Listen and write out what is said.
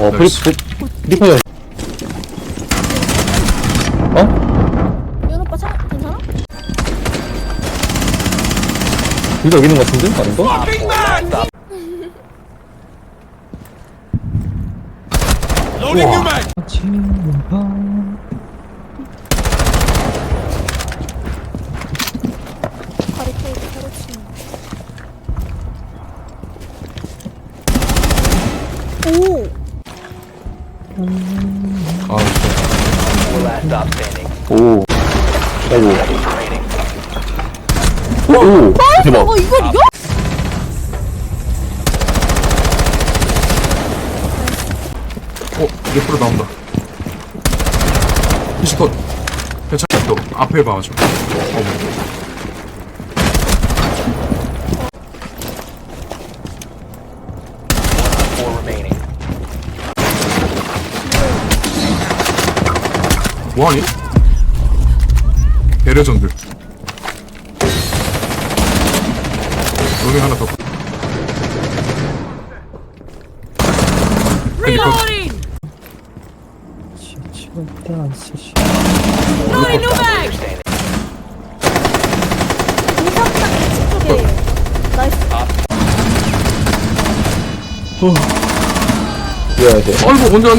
어, 프리. 프리, 프리파이어. 어? 이현 오빠 차 괜찮아? 둘다 여기 있는 것 같은데? 아닌가? 가리케이드 가로치는 오! 아, stop standing. 오. 아이고. 오, 대박. 어 이걸 이겨? 어, 옆으로 나온다. 피시컷. 괜찮아, 너 앞에 봐줘. 어, 뭐하니? 배려전들. 로밍 하나 더. 헬리컷. Standing. 공사장 2층 쪽에 나이스 이어야 돼. 아이고, 언제 왔니?